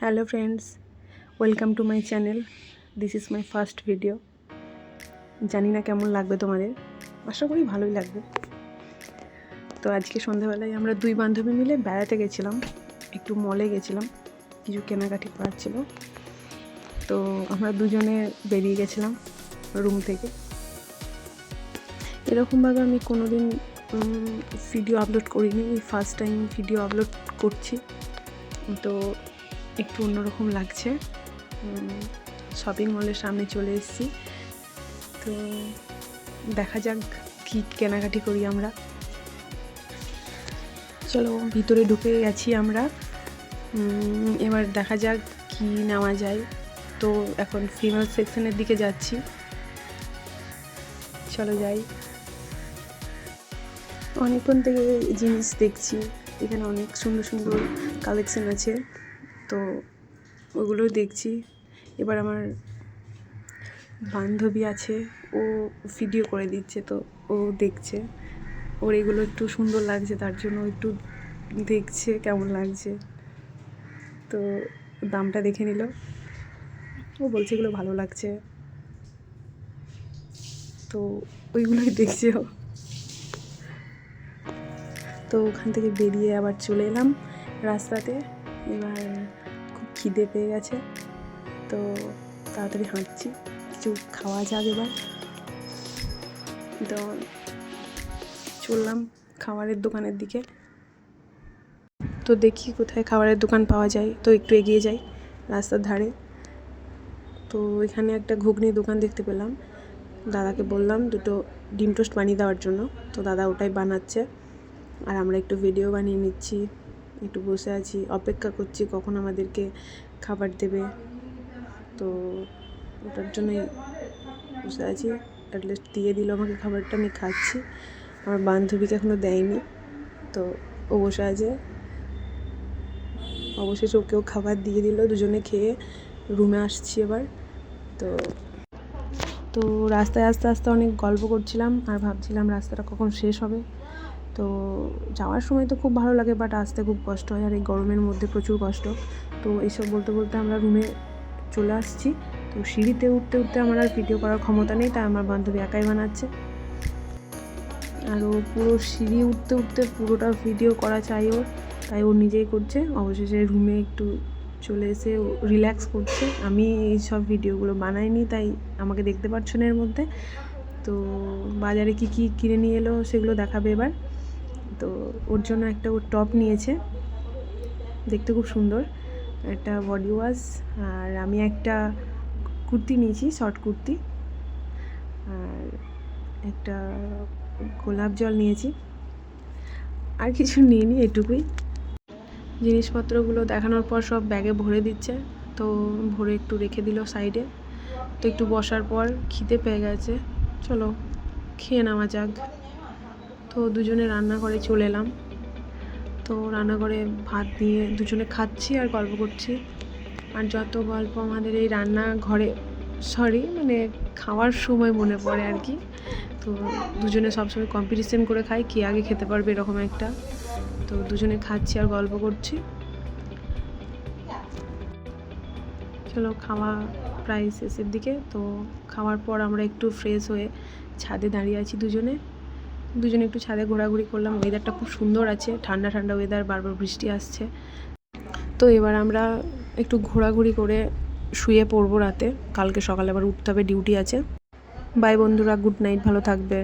Hello friends welcome to my channel this is my first video জানি না কেমন লাগবে তোমাদের। আশা করি ভালোই লাগবে। তো আজকে সন্ধ্যাবেলায় আমরা দুই বান্ধবী মিলে বেড়াতে গেছিলাম। একটু মলে গেছিলাম। কিছু কেনাকাটি করার ছিল। তো আমরা দুজনে বেরিয়ে গেছিলাম রুম থেকে। এরকমভাবে আমি কোনোদিন ভিডিও আপলোড করিনি। ফার্স্ট টাইম ভিডিও আপলোড করছি। তো একটু অন্যরকম লাগছে। শপিং মলের সামনে চলে এসেছি। তো দেখা যাক কী কেনাকাটি করি আমরা। চলো, ভিতরে ঢুকে গেছি আমরা। এবার দেখা যাক কি নেওয়া যায়। তো এখন ফিমেল সেকশনের দিকে যাচ্ছি। চলো যাই। অনেকক্ষণ থেকে জিনিস দেখছি। এখানে অনেক সুন্দর সুন্দর কালেকশন আছে। তো ওগুলো দেখছি। এবার আমার বান্ধবী আছে, ও ভিডিও করে দিচ্ছে তো ও দেখছে। ওর এগুলো একটু সুন্দর লাগছে, তার জন্য একটু দেখছে কেমন লাগছে। তো দামটা দেখে নিল। ও বলছে এগুলো ভালো লাগছে। তো ওইগুলোই দেখছে ও। তো ওখান থেকে বেরিয়ে আবার চলে এলাম রাস্তাতে। এবার খুব খিদে পেয়ে গেছে, তো তাড়াতাড়ি হাঁটছি, কিছু খাওয়া যাক এবার। তো চললাম খাবারের দোকানের দিকে। তো দেখি কোথায় খাবারের দোকান পাওয়া যায়, তো একটু এগিয়ে যাই রাস্তার ধারে। তো এখানে একটা ঘুগনি দোকান দেখতে পেলাম। দাদাকে বললাম দুটো ডিম টোস্ট বানিয়ে দেওয়ার জন্য, তো দাদা ওটাই বানাচ্ছে। আর আমরা একটু ভিডিও বানিয়ে নিচ্ছি। একটু বসে আছি, অপেক্ষা করছি কখন আমাদেরকে খাবার দেবে। তো ওটার জন্যই বসে আছি অ্যাটলিস্ট দিয়ে দিল আমাকে খাবারটা, আমি খাচ্ছি। আমার বান্ধবীকে এখনও দেয়নি, তো ও বসে আছে। অবশেষে ওকেও খাবার দিয়ে দিল, দুজনে খেয়ে রুমে আসছি এবার। তো তো রাস্তায় আস্তে আস্তে অনেক গল্প করছিলাম আর ভাবছিলাম রাস্তাটা কখন শেষ হবে। তো যাওয়ার সময় তো খুব ভালো লাগে বাট আসতে খুব কষ্ট হয় আর এই গরমের মধ্যে প্রচুর কষ্ট। তো এইসব বলতে বলতে আমরা রুমে চলে আসছি। তো সিঁড়িতে উঠতে উঠতে আমার আর ভিডিও করার ক্ষমতা নেই, তাই আমার বান্ধবী একাই বানাচ্ছে। আর ও পুরো সিঁড়ি উঠতে উঠতে পুরোটা ভিডিও করা চাই ওর, তাই ও নিজেই করছে। অবশেষে রুমে একটু চলে এসে রিল্যাক্স করছে। আমি এই সব ভিডিওগুলো বানাইনি, তাই আমাকে দেখতে পাচ্ছ না এর মধ্যে। তো বাজারে কি কি কিনে নিয়ে এলো সেগুলো দেখাবে এবার। তো ওর জন্য একটা ও টপ নিয়েছে। দেখতে খুব সুন্দর। একটা বডি ওয়াশ আর আমি একটা কুর্তি নিয়েছি শর্ট কুর্তি। আর একটা গোলাপ জল নিয়েছি। আর কিছু নিইনি এটুকুই। জিনিসপত্রগুলো দেখানোর পর সব ব্যাগে ভরে দিচ্ছে। তো ভরে একটু রেখে দিল সাইডে তো একটু বসার পর খিদে পেয়ে গেছে। চলো, খেয়ে নেওয়া যাক। তো দুজনে রান্নাঘরে চলে এলাম। তো রান্নাঘরে ভাত দিয়ে দুজনে খাচ্ছি আর গল্প করছি। আর যত গল্প আমাদের এই রান্নাঘরে সরি মানে খাওয়ার সময় মনে পড়ে আর কি। তো দুজনে সবসময় কম্পিটিশন করে খাই, কে আগে খেতে পারবে এরকম একটা। তো দুজনে খাচ্ছি আর গল্প করছি। চলো খাওয়া প্রায় শেষের দিকে। তো খাওয়ার পর আমরা একটু ফ্রেশ হয়ে ছাদে দাঁড়িয়ে আছি দুজনে। দুজনে একটু ছাদে ঘোরাঘুরি করলাম। ওয়েদারটা খুব সুন্দর আছে। ঠান্ডা ঠান্ডা ওয়েদার বারবার বৃষ্টি আসছে। তো এবার আমরা একটু ঘোরাঘুরি করে শুয়ে পড়ব রাতে। কালকে সকালে আবার উঠতে হবে ডিউটি আছে। বাই বন্ধুরা গুড নাইট ভালো থাকবে।